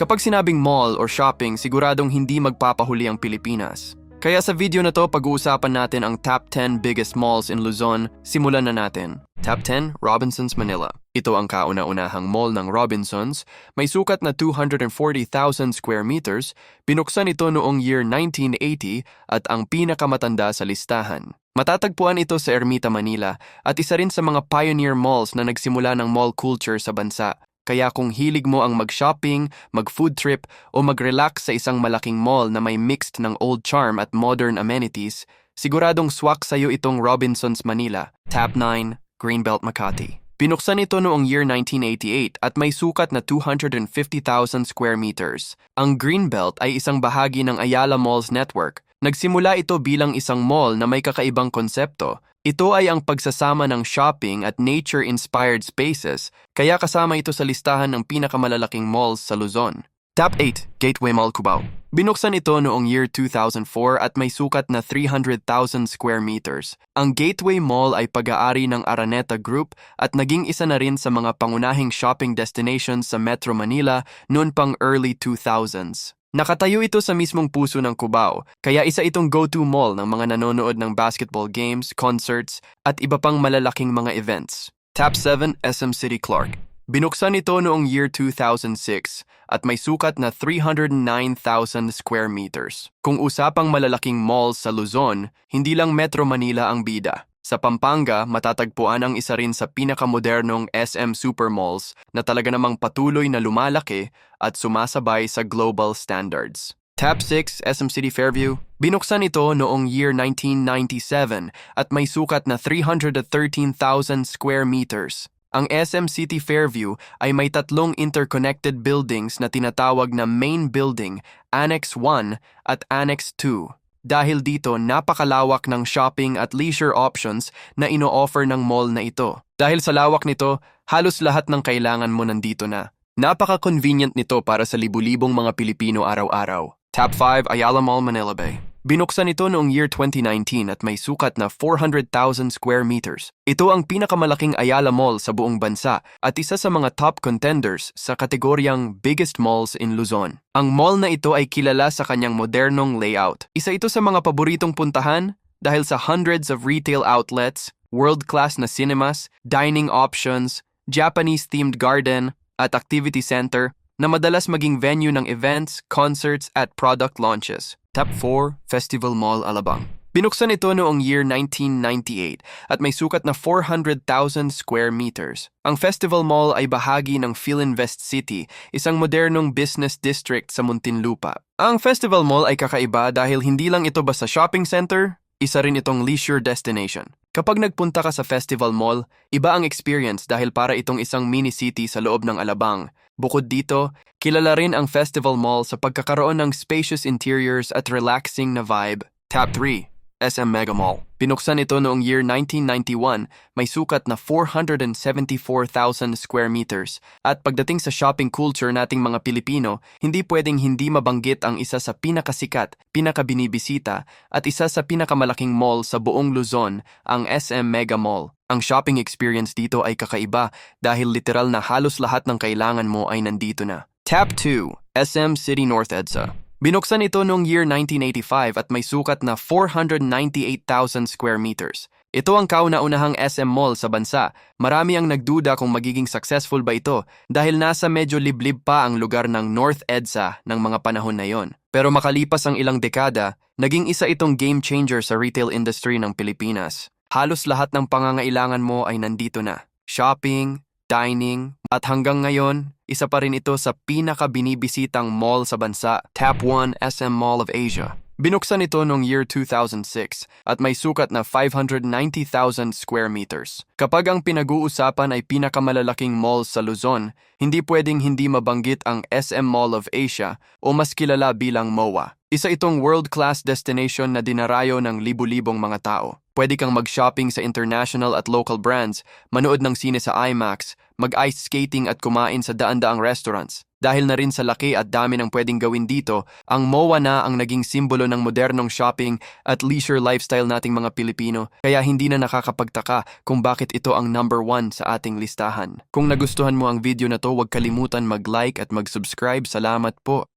Kapag sinabing mall or shopping, siguradong hindi magpapahuli ang Pilipinas. Kaya sa video na to, pag-uusapan natin ang top 10 biggest malls in Luzon. Simulan na natin. Top 10, Robinsons, Manila. Ito ang kauna-unahang mall ng Robinsons. May sukat na 240,000 square meters. Binuksan ito noong year 1980 at ang pinakamatanda sa listahan. Matatagpuan ito sa Ermita, Manila at isa rin sa mga pioneer malls na nagsimula ng mall culture sa bansa. Kaya kung hilig mo ang mag-shopping, mag-food trip o mag-relax sa isang malaking mall na may mixed ng old charm at modern amenities, siguradong swak sa'yo itong Robinsons Manila, Tab 9, Greenbelt Makati. Pinuksan ito noong year 1988 at may sukat na 250,000 square meters. Ang Greenbelt ay isang bahagi ng Ayala Malls Network. Nagsimula ito bilang isang mall na may kakaibang konsepto. Ito ay ang pagsasama ng shopping at nature-inspired spaces, kaya kasama ito sa listahan ng pinakamalalaking malls sa Luzon. Top 8, Gateway Mall Cubao. Binuksan ito noong year 2004 at may sukat na 300,000 square meters. Ang Gateway Mall ay pag-aari ng Araneta Group at naging isa na rin sa mga pangunahing shopping destinations sa Metro Manila noon pang early 2000s. Nakatayo ito sa mismong puso ng Cubao, kaya isa itong go-to mall ng mga nanonood ng basketball games, concerts, at iba pang malalaking mga events. Top 7, SM City Clark. Binuksan ito noong year 2006 at may sukat na 309,000 square meters. Kung usapang malalaking malls sa Luzon, hindi lang Metro Manila ang bida. Sa Pampanga, matatagpuan ang isa rin sa pinakamodernong SM supermalls na talaga namang patuloy na lumalaki at sumasabay sa global standards. Top 6, SM City Fairview. Binuksan ito noong year 1997 at may sukat na 313,000 square meters. Ang SM City Fairview ay may tatlong interconnected buildings na tinatawag na Main Building, Annex 1 at Annex 2. Dahil dito, napakalawak ng shopping at leisure options na ino-offer ng mall na ito. Dahil sa lawak nito, halos lahat ng kailangan mo nandito na. Napaka-convenient nito para sa libu-libong mga Pilipino araw-araw. Top 5, Ayala Mall, Manila Bay. Binuksan ito noong year 2019 at may sukat na 400,000 square meters. Ito ang pinakamalaking Ayala Mall sa buong bansa at isa sa mga top contenders sa kategoryang Biggest Malls in Luzon. Ang mall na ito ay kilala sa kanyang modernong layout. Isa ito sa mga paboritong puntahan dahil sa hundreds of retail outlets, world-class na cinemas, dining options, Japanese-themed garden, at activity center na madalas maging venue ng events, concerts at product launches. Top 4, Festival Mall Alabang. Binuksan ito noong year 1998 at may sukat na 400,000 square meters. Ang Festival Mall ay bahagi ng Philinvest City, isang modernong business district sa Muntinlupa. Ang Festival Mall ay kakaiba dahil hindi lang ito basta shopping center, isa rin itong leisure destination. Kapag nagpunta ka sa Festival Mall, iba ang experience dahil para itong isang mini city sa loob ng Alabang. Bukod dito, kilala rin ang Festival Mall sa pagkakaroon ng spacious interiors at relaxing na vibe. Top 3, SM Mega Mall. Binuksan ito noong year 1991, may sukat na 474,000 square meters. At pagdating sa shopping culture nating mga Pilipino, hindi pwedeng hindi mabanggit ang isa sa pinakasikat, pinakabinibisita, at isa sa pinakamalaking mall sa buong Luzon, ang SM Mega Mall. Ang shopping experience dito ay kakaiba dahil literal na halos lahat ng kailangan mo ay nandito na. Tab 2, SM City North EDSA. Binuksan ito noong year 1985 at may sukat na 498,000 square meters. Ito ang kauna-unahang SM mall sa bansa. Marami ang nagduda kung magiging successful ba ito dahil nasa medyo liblib pa ang lugar ng North EDSA ng mga panahon na yon. Pero makalipas ang ilang dekada, naging isa itong game changer sa retail industry ng Pilipinas. Halos lahat ng pangangailangan mo ay nandito na. Shopping, dining, at hanggang ngayon, isa pa rin ito sa pinaka-binibisitang mall sa bansa, Tap 1 SM Mall of Asia. Binuksan ito noong year 2006 at may sukat na 590,000 square meters. Kapag ang pinag-uusapan ay pinakamalalaking mall sa Luzon, hindi pwedeng hindi mabanggit ang SM Mall of Asia o mas kilala bilang MOA. Isa itong world-class destination na dinarayo ng libu-libong mga tao. Pwede kang mag-shopping sa international at local brands, manood ng sine sa IMAX, mag-ice skating at kumain sa daan-daang restaurants. Dahil na rin sa laki at dami ng pwedeng gawin dito, ang MOA na ang naging simbolo ng modernong shopping at leisure lifestyle nating mga Pilipino, kaya hindi na nakakapagtaka kung bakit ito ang number one sa ating listahan. Kung nagustuhan mo ang video na to, huwag kalimutan mag-like at mag-subscribe. Salamat po.